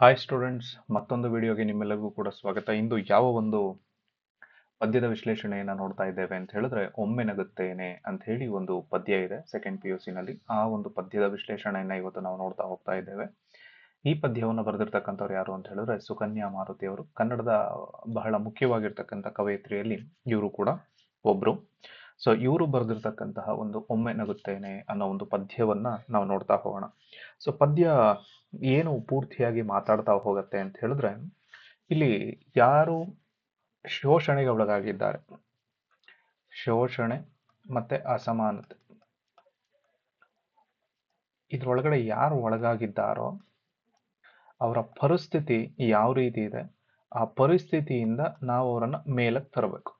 Hi students ಮತ್ತೊಂದು ವಿಡಿಯೋಗೆ ನಿಮ್ಮೆಲ್ಲರಿಗೂ ಕೂಡ ಸ್ವಾಗತ. ಇಂದು ಯಾವ ಒಂದು ಪದ್ಯದ ವಿಶ್ಲೇಷಣೆಯನ್ನು ನೋಡ್ತಾ ಇದ್ದೇವೆ ಅಂತ ಹೇಳಿದ್ರೆ, ಒಮ್ಮೆ ನಗುತ್ತೇನೆ ಅಂತ ಹೇಳಿ ಒಂದು ಪದ್ಯ ಇದೆ ಸೆಕೆಂಡ್ ಪಿ ಯು ಸಿನಲ್ಲಿ ಆ ಒಂದು ಪದ್ಯದ ವಿಶ್ಲೇಷಣೆಯನ್ನು ಇವತ್ತು ನಾವು ನೋಡ್ತಾ ಹೋಗ್ತಾ ಇದ್ದೇವೆ. ಈ ಪದ್ಯವನ್ನು ಬರೆದಿರ್ತಕ್ಕಂಥವ್ರು ಯಾರು ಅಂತ ಹೇಳಿದ್ರೆ, ಸುಕನ್ಯಾ ಮಾರುತಿ ಅವರು ಕನ್ನಡದ ಬಹಳ ಮುಖ್ಯವಾಗಿರ್ತಕ್ಕಂಥ ಕವಯಿತ್ರಿಯಲ್ಲಿ ಇವರು ಕೂಡ ಒಬ್ರು. ಸೊ ಇವರು ಬರೆದಿರ್ತಕ್ಕಂತಹ ಒಂದು ಒಮ್ಮೆ ನಗುತ್ತೇನೆ ಅನ್ನೋ ಒಂದು ಪದ್ಯವನ್ನ ನಾವು ನೋಡ್ತಾ ಹೋಗೋಣ. ಸೊ ಪದ್ಯ ಏನು ಪೂರ್ತಿಯಾಗಿ ಮಾತಾಡ್ತಾ ಹೋಗುತ್ತೆ ಅಂತ ಹೇಳಿದ್ರೆ, ಇಲ್ಲಿ ಯಾರು ಶೋಷಣೆಗೆ ಒಳಗಾಗಿದ್ದಾರೆ? ಶೋಷಣೆ ಮತ್ತೆ ಅಸಮಾನತೆ. ಇದ್ರೊಳಗಡೆ ಯಾರು ಒಳಗಾಗಿದ್ದಾರೋ, ಅವರ ಪರಿಸ್ಥಿತಿ ಯಾವ ರೀತಿ ಇದೆ, ಆ ಪರಿಸ್ಥಿತಿಯಿಂದ ನಾವು ಅವರನ್ನ ಮೇಲಕ್ಕೆ ತರಬೇಕು.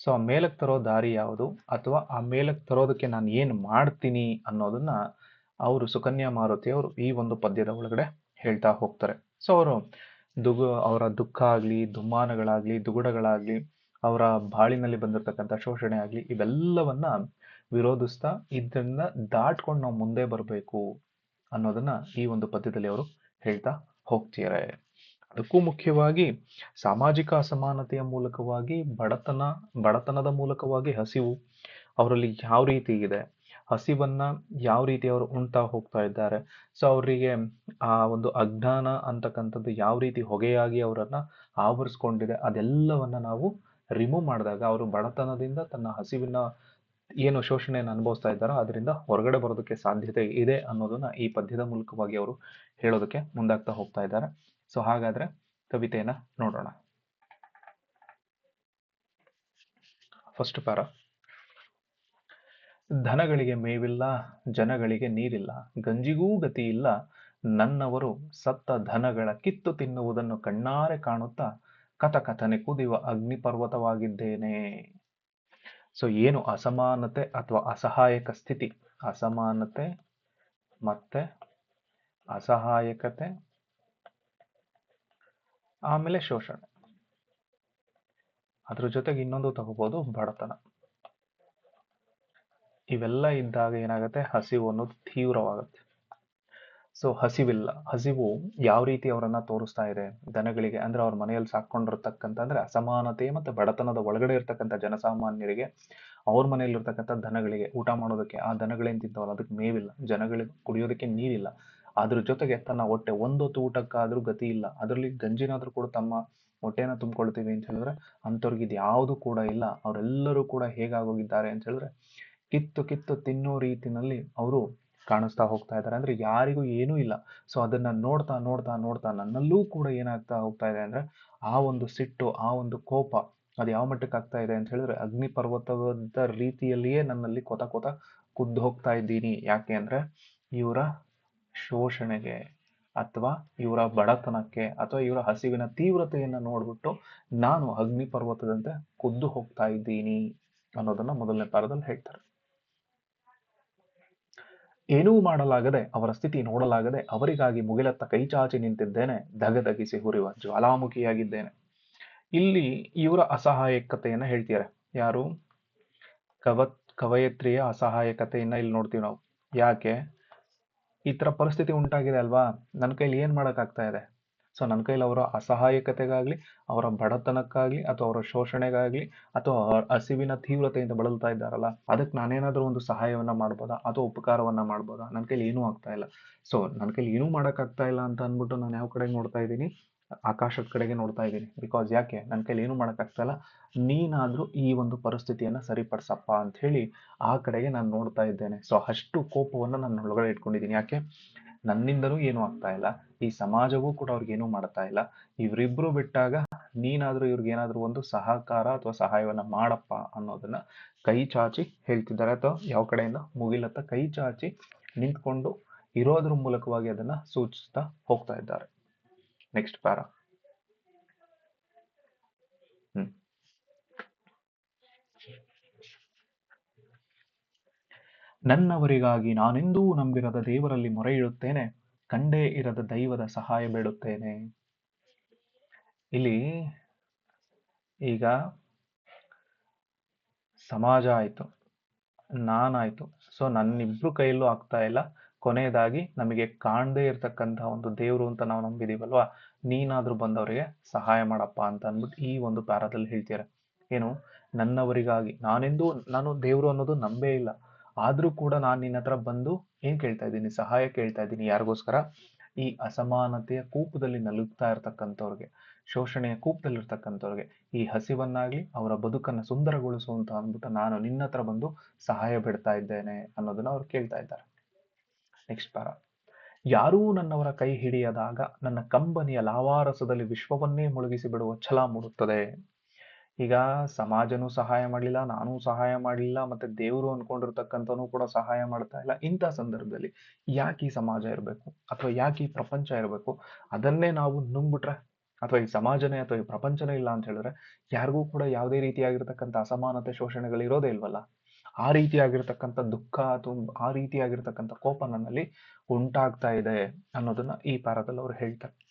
ಸೊ, ಆ ಮೇಲಕ್ಕೆ ತರೋ ದಾರಿ ಯಾವುದು? ಅಥವಾ ಆ ಮೇಲಕ್ಕೆ ತರೋದಕ್ಕೆ ನಾನು ಏನು ಮಾಡ್ತೀನಿ ಅನ್ನೋದನ್ನ ಅವರು ಸುಕನ್ಯಾ ಮಾರುತಿ ಅವರು ಈ ಒಂದು ಪದ್ಯದ ಒಳಗಡೆ ಹೇಳ್ತಾ ಹೋಗ್ತಾರೆ. ಸೊ, ಅವರು ದುಗು, ಅವರ ದುಃಖ ಆಗಲಿ, ದುಮ್ಮಾನಗಳಾಗಲಿ, ದುಗುಡಗಳಾಗ್ಲಿ, ಅವರ ಬಾಳಿನಲ್ಲಿ ಬಂದಿರತಕ್ಕಂಥ ಶೋಷಣೆ ಆಗಲಿ, ಇವೆಲ್ಲವನ್ನ ವಿರೋಧಿಸ್ತಾ ಇದನ್ನ ದಾಟ್ಕೊಂಡು ನಾವು ಮುಂದೆ ಬರಬೇಕು ಅನ್ನೋದನ್ನ ಈ ಒಂದು ಪದ್ಯದಲ್ಲಿ ಅವರು ಹೇಳ್ತಾ ಹೋಗ್ತಿದ್ದಾರೆ. ಅದಕ್ಕೂ ಮುಖ್ಯವಾಗಿ ಸಾಮಾಜಿಕ ಅಸಮಾನತೆಯ ಮೂಲಕವಾಗಿ ಬಡತನ, ಬಡತನದ ಮೂಲಕವಾಗಿ ಹಸಿವು ಅವರಲ್ಲಿ ಯಾವ ರೀತಿ ಇದೆ? ಹಸಿವನ್ನ ಯಾವ ರೀತಿ ಅವರು ಉಣ್ತಾ ಹೋಗ್ತಾ ಇದ್ದಾರೆ? ಸೊ ಅವರಿಗೆ ಆ ಒಂದು ಅಜ್ಞಾನ ಅಂತಕ್ಕಂಥದ್ದು ಯಾವ ರೀತಿ ಹೊಗೆಯಾಗಿ ಅವರನ್ನ ಆವರಿಸ್ಕೊಂಡಿದೆ? ಅದೆಲ್ಲವನ್ನ ನಾವು ರಿಮೂವ್ ಮಾಡಿದಾಗ ಅವರು ಬಡತನದಿಂದ ತನ್ನ ಹಸಿವಿನ ಏನು ಶೋಷಣೆಯನ್ನು ಅನುಭವಿಸ್ತಾ ಇದ್ದಾರೋ ಅದರಿಂದ ಹೊರಗಡೆ ಬರೋದಕ್ಕೆ ಸಾಧ್ಯತೆ ಇದೆ ಅನ್ನೋದನ್ನ ಈ ಪದ್ಯದ ಮೂಲಕವಾಗಿ ಅವರು ಹೇಳೋದಕ್ಕೆ ಮುಂದಾಗ್ತಾ ಹೋಗ್ತಾ ಇದ್ದಾರೆ. ಸೊ ಹಾಗಾದ್ರೆ ಕವಿತೆಯನ್ನ ನೋಡೋಣ. ಫಸ್ಟ್ ಪ್ಯಾರ ಧನಗಳಿಗೆ ಮೇವಿಲ್ಲ, ಜನಗಳಿಗೆ ನೀರಿಲ್ಲ, ಗಂಜಿಗೂ ಗತಿ ಇಲ್ಲ, ನನ್ನವರು ಸತ್ತ ಧನಗಳ ಕಿತ್ತು ತಿನ್ನುವುದನ್ನು ಕಣ್ಣಾರೆ ಕಾಣುತ್ತಾ ಕಥಕಥನೆ ಕುದಿಯುವ ಅಗ್ನಿ ಪರ್ವತವಾಗಿದ್ದೇನೆ ಸೊ ಏನು ಅಸಮಾನತೆ ಅಥವಾ ಅಸಹಾಯಕ ಸ್ಥಿತಿ? ಅಸಮಾನತೆ ಮತ್ತೆ ಅಸಹಾಯಕತೆ ಆಮೇಲೆ ಶೋಷಣೆ. ಅದ್ರ ಜೊತೆಗೆ ಇನ್ನೊಂದು ತಗೋಬಹುದು ಬಡತನ. ಇವೆಲ್ಲ ಇದ್ದಾಗ ಏನಾಗುತ್ತೆ? ಹಸಿವು ಅನ್ನೋದು ತೀವ್ರವಾಗುತ್ತೆ. ಸೊ ಹಸಿವಿಲ್ಲ. ಹಸಿವು ಯಾವ ರೀತಿ ಅವರನ್ನ ತೋರಿಸ್ತಾ ಇದೆ? ದನಗಳಿಗೆ, ಅಂದ್ರೆ ಅವ್ರ ಮನೆಯಲ್ಲಿ ಸಾಕೊಂಡಿರ್ತಕ್ಕಂತ ಅಂದ್ರೆ ಅಸಮಾನತೆ ಮತ್ತೆ ಬಡತನದ ಒಳಗಡೆ ಇರ್ತಕ್ಕಂಥ ಜನಸಾಮಾನ್ಯರಿಗೆ ಅವ್ರ ಮನೆಯಲ್ಲಿ ಇರ್ತಕ್ಕಂಥ ದನಗಳಿಗೆ ಊಟ ಮಾಡೋದಕ್ಕೆ ಆ ದನಗಳೇನ್ ತಿಂತವಲ್ಲ? ಅದಕ್ಕೆ ಮೇವಿಲ್ಲ. ಜನಗಳಿಗೆ ಕುಡಿಯೋದಕ್ಕೆ ನೀರಿಲ್ಲ. ಅದ್ರ ಜೊತೆಗೆ ತನ್ನ ಹೊಟ್ಟೆ ಒಂದೊತ್ತು ಊಟಕ್ಕಾದ್ರೂ ಗತಿ ಇಲ್ಲ. ಅದರಲ್ಲಿ ಗಂಜಿನಾದ್ರೂ ಕೂಡ ತಮ್ಮ ಹೊಟ್ಟೆನ ತುಂಬಿಕೊಳ್ತೀವಿ ಅಂತ ಹೇಳಿದ್ರೆ ಅಂಥವ್ರಿಗೆ ಇದು ಯಾವುದು ಕೂಡ ಇಲ್ಲ. ಅವರೆಲ್ಲರೂ ಕೂಡ ಹೇಗಾಗೋಗಿದ್ದಾರೆ ಅಂತ ಹೇಳಿದ್ರೆ ಕಿತ್ತು ಕಿತ್ತು ತಿನ್ನೋ ರೀತಿನಲ್ಲಿ ಅವರು ಕಾಣಿಸ್ತಾ ಹೋಗ್ತಾ ಇದ್ದಾರೆ. ಅಂದ್ರೆ ಯಾರಿಗೂ ಏನೂ ಇಲ್ಲ. ಸೊ ಅದನ್ನ ನೋಡ್ತಾ ನೋಡ್ತಾ ನೋಡ್ತಾ ನನ್ನಲ್ಲೂ ಕೂಡ ಏನಾಗ್ತಾ ಹೋಗ್ತಾ ಇದೆ ಅಂದ್ರೆ ಆ ಒಂದು ಸಿಟ್ಟು, ಆ ಒಂದು ಕೋಪ ಅದು ಯಾವ ಮಟ್ಟಕ್ಕೆ ಆಗ್ತಾ ಇದೆ ಅಂತ ಹೇಳಿದ್ರೆ ಅಗ್ನಿ ಪರ್ವತದ ರೀತಿಯಲ್ಲಿಯೇ ನನ್ನಲ್ಲಿ ಕೊತ ಕೊತ ಕುದ್ದು ಹೋಗ್ತಾ ಇದ್ದೀನಿ. ಯಾಕೆ ಅಂದ್ರೆ ಇವರ ಶೋಷಣೆಗೆ ಅಥವಾ ಇವರ ಬಡತನಕ್ಕೆ ಅಥವಾ ಇವರ ಹಸಿವಿನ ತೀವ್ರತೆಯನ್ನ ನೋಡ್ಬಿಟ್ಟು ನಾನು ಅಗ್ನಿ ಪರ್ವತದಂತೆ ಕುದ್ದು ಹೋಗ್ತಾ ಇದ್ದೀನಿ ಅನ್ನೋದನ್ನ ಮೊದಲನೇ ಪಾರದಲ್ಲಿ ಹೇಳ್ತಾರೆ. ಏನೂ ಮಾಡಲಾಗದೆ, ಅವರ ಸ್ಥಿತಿ ನೋಡಲಾಗದೆ ಅವರಿಗಾಗಿ ಮುಗಿಲತ್ತ ಕೈ ಚಾಚಿ ನಿಂತಿದ್ದೇನೆ, ಧಗಧಗಿಸಿ ಹುರಿಯುವ ಜ್ವಾಲಾಮುಖಿಯಾಗಿದ್ದೇನೆ. ಇಲ್ಲಿ ಇವರ ಅಸಹಾಯಕತೆಯನ್ನ ಹೇಳ್ತಿದ್ದಾರೆ. ಯಾರು? ಕವತ್, ಕವಯತ್ರಿಯ ಅಸಹಾಯಕತೆಯನ್ನ ಇಲ್ಲಿ ನೋಡ್ತೀವಿ ನಾವು. ಯಾಕೆ? ಈ ಥರ ಪರಿಸ್ಥಿತಿ ಉಂಟಾಗಿದೆ ಅಲ್ವಾ? ನನ್ನ ಕೈಲಿ ಏನು ಮಾಡೋಕ್ಕಾಗ್ತಾ ಇದೆ? ಸೊ ನನ್ನ ಕೈಲಿ ಅವರ ಅಸಹಾಯಕತೆಗಾಗಲಿ, ಅವರ ಬಡತನಕ್ಕಾಗಲಿ, ಅಥವಾ ಅವರ ಶೋಷಣೆಗಾಗಲಿ, ಅಥವಾ ಹಸಿವಿನ ತೀವ್ರತೆಯಿಂದ ಬಳಲ್ತಾ ಇದ್ದಾರಲ್ಲ ಅದಕ್ಕೆ ನಾನೇನಾದರೂ ಒಂದು ಸಹಾಯವನ್ನು ಮಾಡ್ಬೋದಾ? ಅಥವಾ ಉಪಕಾರವನ್ನು ಮಾಡ್ಬೋದಾ? ನನ್ನ ಕೈಲಿ ಏನೂ ಆಗ್ತಾ ಇಲ್ಲ. ಸೊ ನನ್ನ ಕೈಲಿ ಏನೂ ಮಾಡೋಕ್ಕಾಗ್ತಾ ಇಲ್ಲ ಅಂತ ಅಂದ್ಬಿಟ್ಟು ನಾನು ಯಾವ ಕಡೆ ನೋಡ್ತಾ ಇದ್ದೀನಿ? ಆಕಾಶದ ಕಡೆಗೆ ನೋಡ್ತಾ ಇದ್ದೀನಿ. ಬಿಕಾಸ್ ಯಾಕೆ? ನನ್ನ ಕೈಲಿ ಏನೂ ಮಾಡೋಕ್ಕಾಗ್ತಾಯಿಲ್ಲ ನೀನಾದರೂ ಈ ಒಂದು ಪರಿಸ್ಥಿತಿಯನ್ನು ಸರಿಪಡಿಸಪ್ಪ ಅಂತ ಹೇಳಿ ಆ ಕಡೆಗೆ ನಾನು ನೋಡ್ತಾ ಇದ್ದೇನೆ. ಸೊ ಅಷ್ಟು ಕೋಪವನ್ನು ನಾನು ಒಳಗಡೆ ಇಟ್ಕೊಂಡಿದ್ದೀನಿ. ಯಾಕೆ? ನನ್ನಿಂದಲೂ ಏನೂ ಆಗ್ತಾ ಇಲ್ಲ. ಈ ಸಮಾಜವೂ ಕೂಡ ಅವ್ರಿಗೆ ಏನೂ ಮಾಡ್ತಾ ಇಲ್ಲ. ಇವರಿಬ್ಬರು ಬಿಟ್ಟಾಗ ನೀನಾದರೂ ಇವ್ರಿಗೆ ಏನಾದರೂ ಒಂದು ಸಹಕಾರ ಅಥವಾ ಸಹಾಯವನ್ನು ಮಾಡಪ್ಪ ಅನ್ನೋದನ್ನ ಕೈ ಚಾಚಿ ಹೇಳ್ತಿದ್ದಾರೆ. ಅಥವಾ ಯಾವ ಕಡೆಯಿಂದ? ಮುಗಿಲತ್ತ ಕೈ ಚಾಚಿ ನಿಂತ್ಕೊಂಡು ಇರೋದ್ರ ಮೂಲಕವಾಗಿ ಅದನ್ನ ಸೂಚಿಸ್ತಾ ಹೋಗ್ತಾ ಇದ್ದಾರೆ. ನೆಕ್ಸ್ಟ್ ಪ್ಯಾರ ಹ್ಮ್ ನನ್ನವರಿಗಾಗಿ ನಾನೆಂದೂ ನಂಬಿರದ ದೇವರಲ್ಲಿ ಮೊರೆ ಇಡುತ್ತೇನೆ ಕಂಡೇ ಇರದ ದೈವದ ಸಹಾಯ ಬೇಡುತ್ತೇನೆ. ಇಲ್ಲಿ ಈಗ ಸಮಾಜ ಆಯ್ತು, ನಾನಾಯ್ತು. ಸೊ ನನ್ನಿಬ್ರು ಕೈಯಲ್ಲೂ ಆಗ್ತಾ ಇಲ್ಲ. ಕೊನೆಯದಾಗಿ ನಮಗೆ ಕಾಣದೇ ಇರತಕ್ಕಂತಹ ಒಂದು ದೇವರು ಅಂತ ನಾವು ನಂಬಿದೀವಲ್ವಾ? ನೀನಾದರೂ ಬಂದವರಿಗೆ ಸಹಾಯ ಮಾಡಪ್ಪ ಅಂತ ಅಂದ್ಬಿಟ್ಟು ಈ ಒಂದು ಪ್ಯಾರಾದಲ್ಲಿ ಹೇಳ್ತೀರ. ಏನು? ನನ್ನವರಿಗಾಗಿ. ನಾನೆಂದು, ನಾನು ದೇವರು ಅನ್ನೋದು ನಂಬೇ ಇಲ್ಲ. ಆದರೂ ಕೂಡ ನಾನು ನಿನ್ನ ಹತ್ರ ಬಂದು ಏನು ಕೇಳ್ತಾ ಇದ್ದೀನಿ? ಸಹಾಯ ಕೇಳ್ತಾ ಇದ್ದೀನಿ ಯಾರಿಗೋಸ್ಕರ? ಈ ಅಸಮಾನತೆಯ ಕೂಪದಲ್ಲಿ ನಲುಗ್ತಾ ಇರ್ತಕ್ಕಂಥವ್ರಿಗೆ, ಶೋಷಣೆಯ ಕೂಪದಲ್ಲಿರ್ತಕ್ಕಂಥವ್ರಿಗೆ ಈ ಹಸಿವನ್ನಾಗ್ಲಿ ಅವರ ಬದುಕನ್ನ ಸುಂದರಗೊಳಿಸುವಂತ ಅಂದ್ಬಿಟ್ಟು ನಾನು ನಿನ್ನ ಹತ್ರ ಬಂದು ಸಹಾಯ ಬಿಡ್ತಾ ಇದ್ದೇನೆ ಅನ್ನೋದನ್ನ ಅವ್ರು ಕೇಳ್ತಾ ಇದ್ದಾರೆ. ನೆಕ್ಸ್ಟ್ ಪ್ಯಾರ ಯಾರೂ ನನ್ನವರ ಕೈ ಹಿಡಿಯದಾಗ ನನ್ನ ಕಂಬನಿಯ ಲಾವಾರಸದಲ್ಲಿ ವಿಶ್ವವನ್ನೇ ಮುಳುಗಿಸಿ ಬಿಡುವ ಛಲ ಮೂಡುತ್ತದೆ. ಈಗ ಸಮಾಜನೂ ಸಹಾಯ ಮಾಡಲಿಲ್ಲ, ನಾನೂ ಸಹಾಯ ಮಾಡಲಿಲ್ಲ, ಮತ್ತೆ ದೇವರು ಅನ್ಕೊಂಡಿರ್ತಕ್ಕಂಥನೂ ಕೂಡ ಸಹಾಯ ಮಾಡ್ತಾ ಇಲ್ಲ. ಇಂಥ ಸಂದರ್ಭದಲ್ಲಿ ಯಾಕೆ ಈ ಸಮಾಜ ಇರಬೇಕು? ಅಥವಾ ಯಾಕೆ ಈ ಪ್ರಪಂಚ ಇರಬೇಕು? ಅದನ್ನೇ ನಾವು ನುಂಗ್ಬಿಟ್ರೆ, ಅಥವಾ ಈ ಸಮಾಜನೇ ಅಥವಾ ಈ ಪ್ರಪಂಚನೇ ಇಲ್ಲ ಅಂತ ಹೇಳಿದ್ರೆ, ಯಾರಿಗೂ ಕೂಡ ಯಾವುದೇ ರೀತಿಯಾಗಿರ್ತಕ್ಕಂಥ ಅಸಮಾನತೆ ಶೋಷಣೆಗಳು ಇರೋದೇ ಇಲ್ವಲ್ಲ? ಆ ರೀತಿಯಾಗಿರ್ತಕ್ಕಂಥ ದುಃಖ ಅಥವಾ ಆ ರೀತಿಯಾಗಿರ್ತಕ್ಕಂಥ ಕೋಪ ನನ್ನಲ್ಲಿ ಉಂಟಾಗ್ತಾ ಇದೆ ಅನ್ನೋದನ್ನ ಈ ಪಾರದಲ್ಲಿ ಅವರು ಹೇಳ್ತಾರೆ.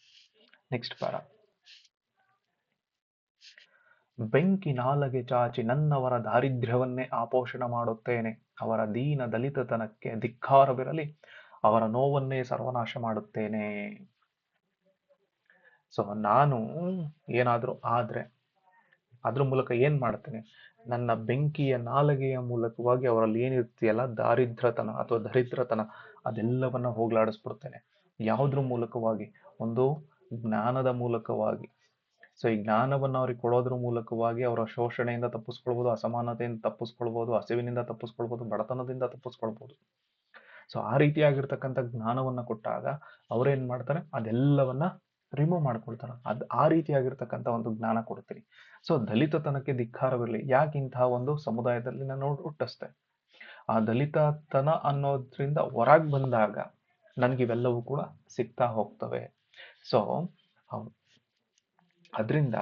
ನೆಕ್ಸ್ಟ್ ಪಾರ. ಬೆಂಕಿ ನಾಲಗೆ ಚಾಚಿ ನನ್ನವರ ದಾರಿದ್ರ್ಯವನ್ನೇ ಆಪೋಷಣ ಮಾಡುತ್ತೇನೆ. ಅವರ ದೀನ ದಲಿತತನಕ್ಕೆ ಧಿಕ್ಕಾರವಿರಲಿ, ಅವರ ನೋವನ್ನೇ ಸರ್ವನಾಶ ಮಾಡುತ್ತೇನೆ. ಸೊ ನಾನು ಏನಾದರೂ ಆದ್ರೆ ಅದ್ರ ಮೂಲಕ ಏನ್ ಮಾಡ್ತೇನೆ? ನನ್ನ ಬೆಂಕಿಯ ನಾಲಗೆಯ ಮೂಲಕವಾಗಿ ಅವರಲ್ಲಿ ಏನಿರ್ತೀಯಲ್ಲ ದಾರಿದ್ರತನ ಅಥವಾ ದರಿದ್ರತನ, ಅದೆಲ್ಲವನ್ನ ಹೋಗ್ಲಾಡಿಸ್ಬಿಡ್ತೇನೆ. ಯಾವುದ್ರ ಮೂಲಕವಾಗಿ? ಒಂದು ಜ್ಞಾನದ ಮೂಲಕವಾಗಿ. ಸೊ ಈ ಜ್ಞಾನವನ್ನು ಅವ್ರಿಗೆ ಕೊಡೋದ್ರ ಮೂಲಕವಾಗಿ ಅವರ ಶೋಷಣೆಯಿಂದ ತಪ್ಪಿಸ್ಕೊಳ್ಬೋದು, ಅಸಮಾನತೆಯಿಂದ ತಪ್ಪಿಸ್ಕೊಳ್ಬೋದು, ಹಸಿವಿನಿಂದ ತಪ್ಪಿಸ್ಕೊಳ್ಬೋದು, ಬಡತನದಿಂದ ತಪ್ಪಿಸ್ಕೊಳ್ಬೋದು. ಸೊ ಆ ರೀತಿಯಾಗಿರ್ತಕ್ಕಂಥ ಜ್ಞಾನವನ್ನ ಕೊಟ್ಟಾಗ ಅವ್ರೇನ್ ಮಾಡ್ತಾರೆ? ಅದೆಲ್ಲವನ್ನ ರಿಮೂವ್ ಮಾಡ್ಕೊಳ್ತಾರ. ಅದ್ ಆ ರೀತಿಯಾಗಿರ್ತಕ್ಕಂಥ ಒಂದು ಜ್ಞಾನ ಕೊಡ್ತೀರಿ. ಸೊ ದಲಿತತನಕ್ಕೆ ಧಿಕ್ಕಾರವಿರಲಿ. ಯಾಕೆ ಇಂತಹ ಒಂದು ಸಮುದಾಯದಲ್ಲಿ ನಾನು ಹುಟ್ಟಿಸ್ತೆ ಆ ದಲಿತತನ ಅನ್ನೋದ್ರಿಂದ ಹೊರಗ್ ಬಂದಾಗ ನನ್ಗೆ ಇವೆಲ್ಲವೂ ಕೂಡ ಸಿಗ್ತಾ ಹೋಗ್ತವೆ. ಸೊ ಅದರಿಂದ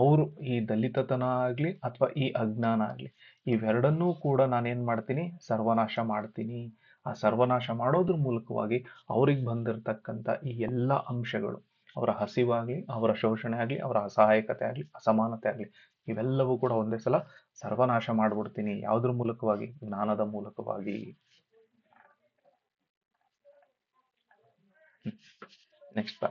ಅವರು ಈ ದಲಿತತನ ಆಗ್ಲಿ ಅಥವಾ ಈ ಅಜ್ಞಾನ ಆಗ್ಲಿ, ಇವೆರಡನ್ನೂ ಕೂಡ ನಾನೇನ್ ಮಾಡ್ತೀನಿ? ಸರ್ವನಾಶ ಮಾಡ್ತೀನಿ. ಆ ಸರ್ವನಾಶ ಮಾಡೋದ್ರ ಮೂಲಕವಾಗಿ ಅವ್ರಿಗೆ ಬಂದಿರತಕ್ಕಂಥ ಈ ಎಲ್ಲ ಅಂಶಗಳು ಅವರ ಹಸಿವಾಗಲಿ, ಅವರ ಶೋಷಣೆ ಆಗಲಿ ಅವರ ಅಸಹಾಯಕತೆ ಆಗಲಿ ಅಸಮಾನತೆ ಆಗಲಿ ಇವೆಲ್ಲವೂ ಕೂಡ ಒಂದೇ ಸಲ ಸರ್ವನಾಶ ಮಾಡ್ಬಿಡ್ತೀನಿ. ಯಾವುದ್ರ ಮೂಲಕವಾಗಿ? ಜ್ಞಾನದ ಮೂಲಕವಾಗಿ. ನೆಕ್ಸ್ಟ್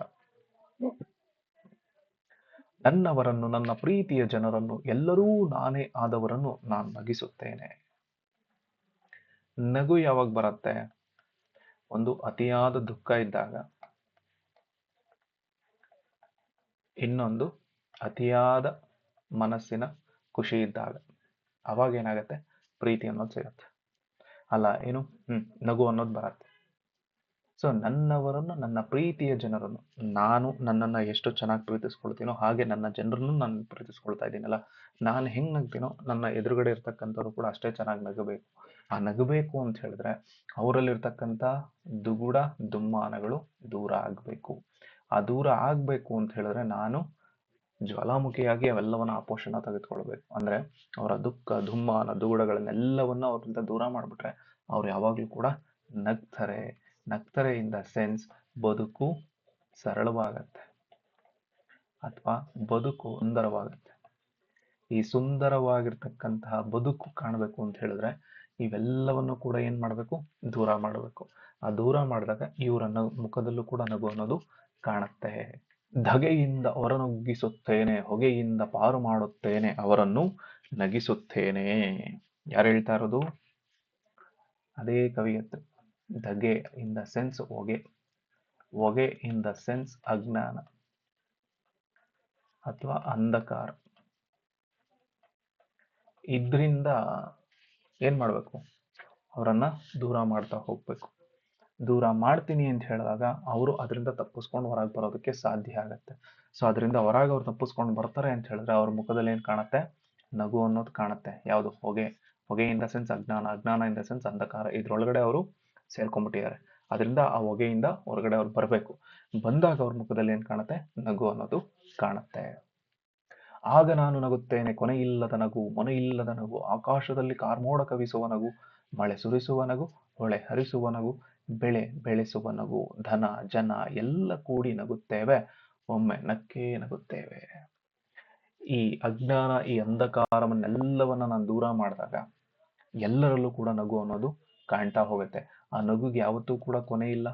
ನನ್ನವರನ್ನು, ನನ್ನ ಪ್ರೀತಿಯ ಜನರನ್ನು ಎಲ್ಲರೂ ನಾನೇ ಆದವರನ್ನು ನಾನು ನಗಿಸುತ್ತೇನೆ. ನಗು ಯಾವಾಗ ಬರುತ್ತೆ? ಒಂದು ಅತಿಯಾದ ದುಃಖ ಇದ್ದಾಗ. ಇನ್ನೊಂದು ಅತಿಯಾದ ಮನಸ್ಸಿನ ಖುಷಿ ಇದ್ದಾಗ ಅವಾಗ ಏನಾಗುತ್ತೆ? ಪ್ರೀತಿ ಅನ್ನೋದು ಸಿಗತ್ತೆ. ಅಲ್ಲ, ಏನು? ಹ್ಮ್, ನಗು ಅನ್ನೋದು ಬರತ್ತೆ. ಸೊ ನನ್ನವರನ್ನು, ನನ್ನ ಪ್ರೀತಿಯ ಜನರನ್ನು, ನಾನು ನನ್ನನ್ನು ಎಷ್ಟು ಚೆನ್ನಾಗಿ ಪ್ರೀತಿಸ್ಕೊಳ್ತೀನೋ ಹಾಗೆ ನನ್ನ ಜನರನ್ನು ನಾನು ಪ್ರೀತಿಸ್ಕೊಳ್ತಾ ಇದ್ದೀನಲ್ಲ, ನಾನು ಹೆಂಗ್ ನಗ್ತೀನೋ, ನನ್ನ ಎದುರುಗಡೆ ಇರ್ತಕ್ಕಂಥವ್ರು ಕೂಡ ಅಷ್ಟೇ ಚೆನ್ನಾಗಿ ನಗಬೇಕು. ಆ ನಗಬೇಕು ಅಂತ ಹೇಳಿದ್ರೆ, ಅವರಲ್ಲಿರ್ತಕ್ಕಂಥ ದುಗುಡ, ದುಮ್ಮಾನಗಳು ದೂರ ಆಗಬೇಕು. ಆ ದೂರ ಆಗ್ಬೇಕು ಅಂತ ಹೇಳಿದ್ರೆ ನಾನು ಜ್ವಾಲಾಮುಖಿಯಾಗಿ ಅವೆಲ್ಲವನ್ನ ಆಪೋಷಣ ತೆಗೆದುಕೊಳ್ಬೇಕು. ಅಂದ್ರೆ ಅವರ ದುಃಖ ದುಮ್ಮಾನ ದುಗುಡಗಳನ್ನೆಲ್ಲವನ್ನ ಅವ್ರಿಂದ ದೂರ ಮಾಡಿಬಿಟ್ರೆ ಅವ್ರು ಯಾವಾಗ್ಲೂ ಕೂಡ ನಗ್ತಾರೆ. ನಗ್ತಾರೆ ಇನ್ ದ ಸೆನ್ಸ್ ಬದುಕು ಸರಳವಾಗತ್ತೆ. ಅಥವಾ ಬದುಕು ಸುಂದರವಾಗತ್ತೆ. ಈ ಸುಂದರವಾಗಿರ್ತಕ್ಕಂತಹ ಬದುಕು ಕಾಣಬೇಕು ಅಂತ ಹೇಳಿದ್ರೆ ಇವೆಲ್ಲವನ್ನು ಕೂಡ ಏನ್ ಮಾಡ್ಬೇಕು? ದೂರ ಮಾಡಬೇಕು. ಆ ದೂರ ಮಾಡಿದಾಗ ಇವರ ಮುಖದಲ್ಲೂ ಕೂಡ ನಗು ಅನ್ನೋದು ಕಾಣುತ್ತೆ. ಧಗೆಯಿಂದ ಹೊರನುಗ್ಗಿಸುತ್ತೇನೆ, ಹೊಗೆಯಿಂದ ಪಾರು ಮಾಡುತ್ತೇನೆ, ಅವರನ್ನು ನಗಿಸುತ್ತೇನೆ. ಯಾರು ಹೇಳ್ತಾ ಇರೋದು? ಅದೇ ಕವಿಯತ್ತು ಧಗೆ ಇನ್ ದ ಸೆನ್ಸ್, ಹೊಗೆ. ಹೊಗೆ ಇನ್ ದ ಸೆನ್ಸ್, ಅಜ್ಞಾನ. ಅಥವಾ ಅಂಧಕಾರ. ಇದ್ರಿಂದ ಏನ್ ಮಾಡ್ಬೇಕು? ಅವರನ್ನ ದೂರ ಮಾಡ್ತಾ ಹೋಗ್ಬೇಕು. ದೂರ ಮಾಡ್ತೀನಿ ಅಂತ ಹೇಳಿದಾಗ ಅವರು ಅದರಿಂದ ತಪ್ಪಿಸ್ಕೊಂಡು ಹೊರಗೆ ಬರೋದಕ್ಕೆ ಸಾಧ್ಯ ಆಗುತ್ತೆ. ಸೊ ಅದರಿಂದ ಹೊರಗೆ ಅವ್ರು ತಪ್ಪಿಸ್ಕೊಂಡು ಬರ್ತಾರೆ ಅಂತ ಹೇಳಿದ್ರೆ ಅವ್ರ ಮುಖದಲ್ಲಿ ಏನು ಕಾಣುತ್ತೆ? ನಗು ಅನ್ನೋದು ಕಾಣುತ್ತೆ. ಯಾವುದು? ಹೊಗೆ. ಹೊಗೆ ಇನ್ ದ ಸೆನ್ಸ್ ಅಜ್ಞಾನ. ಅಜ್ಞಾನ ಇನ್ ದ ಸೆನ್ಸ್ ಅಂಧಕಾರ. ಇದ್ರೊಳಗಡೆ ಅವರು ಸೇರ್ಕೊಂಡ್ಬಿಟ್ಟಿದ್ದಾರೆ. ಅದರಿಂದ ಆ ಹೊಗೆಯಿಂದ ಹೊರಗಡೆ ಅವ್ರು ಬರಬೇಕು. ಬಂದಾಗ ಅವ್ರ ಮುಖದಲ್ಲಿ ಏನು ಕಾಣುತ್ತೆ? ನಗು ಅನ್ನೋದು ಕಾಣುತ್ತೆ. ಆಗ ನಾನು ನಗುತ್ತೇನೆ. ಕೊನೆಯಿಲ್ಲದ ನಗು. ಮೊನೆಯಿಲ್ಲದ ನಗು. ಆಕಾಶದಲ್ಲಿ ಕಾರ್ಮೋಡ ಕವಿಸುವ ನಗು. ಮಳೆ ಸುರಿಸುವ ನಗು. ಹೊಳೆ ಹರಿಸುವ ನಗು. ಬೆಳೆ, ಬೆಳೆಸುವ ನಗು, ಧನ, ಜನ ಎಲ್ಲ ಕೂಡಿ ನಗುತ್ತೇವೆ, ಒಮ್ಮೆ ನಕ್ಕೇ ನಗುತ್ತೇವೆ. ಈ ಅಜ್ಞಾನ, ಈ ಅಂಧಕಾರವನ್ನೆಲ್ಲವನ್ನ ನಾನು ದೂರ ಮಾಡಿದಾಗ ಎಲ್ಲರಲ್ಲೂ ಕೂಡ ನಗು ಅನ್ನೋದು ಕಾಣ್ತಾ ಹೋಗುತ್ತೆ. ಆ ನಗುಗೆ ಯಾವತ್ತೂ ಕೂಡ ಕೊನೆ ಇಲ್ಲ.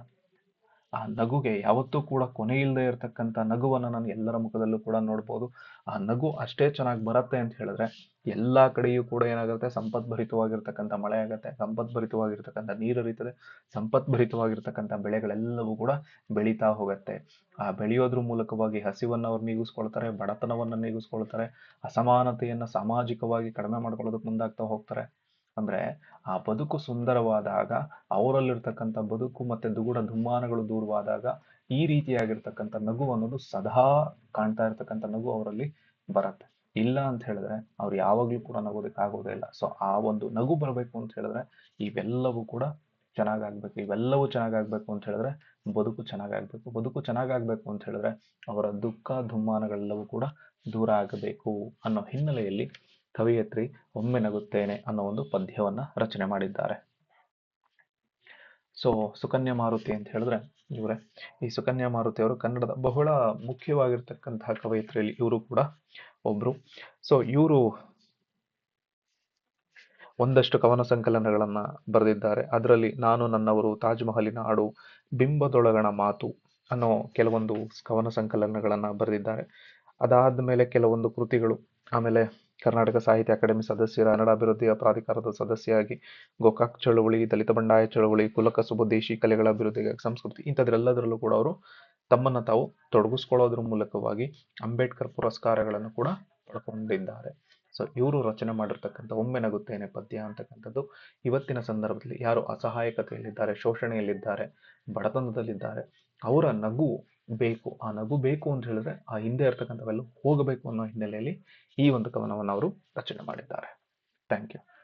ಆ ನಗುಗೆ ಯಾವತ್ತೂ ಕೂಡ ಕೊನೆ ಇಲ್ಲದೆ ಇರತಕ್ಕಂಥ ನಗುವನ್ನ ನಾನು ಎಲ್ಲರ ಮುಖದಲ್ಲೂ ಕೂಡ ನೋಡ್ಬೋದು. ಆ ನಗು ಅಷ್ಟೇ ಚೆನ್ನಾಗಿ ಬರುತ್ತೆ ಅಂತ ಹೇಳಿದ್ರೆ ಎಲ್ಲ ಕಡೆಯೂ ಕೂಡ ಏನಾಗುತ್ತೆ? ಸಂಪದ್ಭರಿತವಾಗಿರ್ತಕ್ಕಂಥ ಮಳೆ ಆಗುತ್ತೆ. ಸಂಪದ್ಭರಿತವಾಗಿರ್ತಕ್ಕಂಥ ನೀರು ಹರಿತದೆ. ಸಂಪದ್ಭರಿತವಾಗಿರ್ತಕ್ಕಂಥ ಬೆಳೆಗಳೆಲ್ಲವೂ ಕೂಡ ಬೆಳೀತಾ ಹೋಗುತ್ತೆ. ಆ ಬೆಳೆಯೋದ್ರ ಮೂಲಕವಾಗಿ ಹಸಿವನ್ನ ಅವ್ರು ನೀಗಿಸ್ಕೊಳ್ತಾರೆ, ಬಡತನವನ್ನ ನೀಗಿಸ್ಕೊಳ್ತಾರೆ, ಅಸಮಾನತೆಯನ್ನು ಸಾಮಾಜಿಕವಾಗಿ ಕಡಿಮೆ ಮಾಡ್ಕೊಳ್ಳೋದಕ್ಕೆ ಮುಂದಾಗ್ತಾ ಹೋಗ್ತಾರೆ. ಅಂದ್ರೆ ಆ ಬದುಕು ಸುಂದರವಾದಾಗ, ಅವರಲ್ಲಿರ್ತಕ್ಕಂಥ ಬದುಕು ಮತ್ತೆ ದುಗುಡ ದುಮ್ಮಾನಗಳು ದೂರವಾದಾಗ ಈ ರೀತಿಯಾಗಿರ್ತಕ್ಕಂಥ ನಗು ಅನ್ನೋದು ಸದಾ ಕಾಣ್ತಾ ಇರ್ತಕ್ಕಂಥ ನಗು ಅವರಲ್ಲಿ ಬರುತ್ತೆ. ಇಲ್ಲ ಅಂತ ಹೇಳಿದ್ರೆ ಅವ್ರು ಯಾವಾಗ್ಲೂ ಕೂಡ ನಗೋದಕ್ಕೆ ಆಗೋದೇ ಇಲ್ಲ. ಸೊ ಆ ಒಂದು ನಗು ಬರಬೇಕು ಅಂತ ಹೇಳಿದ್ರೆ ಇವೆಲ್ಲವೂ ಕೂಡ ಚೆನ್ನಾಗಾಗ್ಬೇಕು. ಇವೆಲ್ಲವೂ ಚೆನ್ನಾಗಾಗ್ಬೇಕು ಅಂತ ಹೇಳಿದ್ರೆ ಬದುಕು ಚೆನ್ನಾಗಾಗ್ಬೇಕು. ಬದುಕು ಚೆನ್ನಾಗಾಗ್ಬೇಕು ಅಂತ ಹೇಳಿದ್ರೆ ಅವರ ದುಃಖ ದುಮ್ಮಾನಗಳೆಲ್ಲವೂ ಕೂಡ ದೂರ ಆಗಬೇಕು ಅನ್ನೋ ಹಿನ್ನೆಲೆಯಲ್ಲಿ ಕವಿಯತ್ರಿ ಒಮ್ಮೆ ನಗುತ್ತೇನೆ ಅನ್ನೋ ಒಂದು ಪದ್ಯವನ್ನು ರಚನೆ ಮಾಡಿದ್ದಾರೆ. ಸೊ ಸುಕನ್ಯಾ ಮಾರುತಿ ಅಂತ ಹೇಳಿದ್ರೆ, ಇವರೇ, ಈ ಸುಕನ್ಯಾ ಮಾರುತಿ ಅವರು ಕನ್ನಡದ ಬಹಳ ಮುಖ್ಯವಾಗಿರ್ತಕ್ಕಂತಹ ಕವಯಿತ್ರಿಯಲ್ಲಿ ಇವರು ಕೂಡ ಒಬ್ರು. ಸೊ ಇವರು ಒಂದಷ್ಟು ಕವನ ಸಂಕಲನಗಳನ್ನ ಬರೆದಿದ್ದಾರೆ. ಅದರಲ್ಲಿ ನಾನು ನನ್ನವರು ತಾಜ್ ಮಹಲಿನ ಹಾಡು, ಬಿಂಬದೊಳಗಣ ಮಾತು ಅನ್ನೋ ಕೆಲವೊಂದು ಕವನ ಸಂಕಲನಗಳನ್ನ ಬರೆದಿದ್ದಾರೆ. ಅದಾದ ಮೇಲೆ ಕೆಲವೊಂದು ಕೃತಿಗಳು, ಆಮೇಲೆ ಕರ್ನಾಟಕ ಸಾಹಿತ್ಯ ಅಕಾಡೆಮಿ ಸದಸ್ಯ, ಕನ್ನಡ ಅಭಿವೃದ್ಧಿಯ ಪ್ರಾಧಿಕಾರದ ಸದಸ್ಯರಾಗಿ ಗೋಕಾಕ್ ಚಳುವಳಿ, ದಲಿತ ಬಂಡಾಯ ಚಳುವಳಿ ಕುಲಕಸುಬು ದೇಶಿ ಕಲೆಗಳ ಅಭಿವೃದ್ಧಿಗೆ ಸಂಸ್ಕೃತಿ ಇಂಥದ್ರೆಲ್ಲದರಲ್ಲೂ ಕೂಡ ಅವರು ತಮ್ಮನ್ನ ತಾವು ತೊಡಗಿಸ್ಕೊಳ್ಳೋದ್ರ ಮೂಲಕವಾಗಿ ಅಂಬೇಡ್ಕರ್ ಪುರಸ್ಕಾರಗಳನ್ನು ಕೂಡ ಪಡ್ಕೊಂಡಿದ್ದಾರೆ. ಸೊ ಇವರು ರಚನೆ ಮಾಡಿರ್ತಕ್ಕಂಥ ಒಮ್ಮೆ ನಗುತ್ತೇನೆ ಪದ್ಯ ಅಂತಕ್ಕಂಥದ್ದು, ಇವತ್ತಿನ ಸಂದರ್ಭದಲ್ಲಿ ಯಾರು ಅಸಹಾಯಕತೆಯಲ್ಲಿದ್ದಾರೆ, ಶೋಷಣೆಯಲ್ಲಿದ್ದಾರೆ, ಬಡತನದಲ್ಲಿದ್ದಾರೆ, ಅವರ ನಗು ಬೇಕು, ಆ ನಗು ಬೇಕು ಅಂತ ಹೇಳಿದ್ರೆ ಆ ಹಿಂದೆ ಇರ್ತಕ್ಕಂಥವೆಲ್ಲ ಹೋಗಬೇಕು ಅನ್ನೋ ಹಿನ್ನೆಲೆಯಲ್ಲಿ ಈ ಒಂದು ಕವನವನ್ನು ಅವರು ರಚನೆ ಮಾಡಿದ್ದಾರೆ. Thank you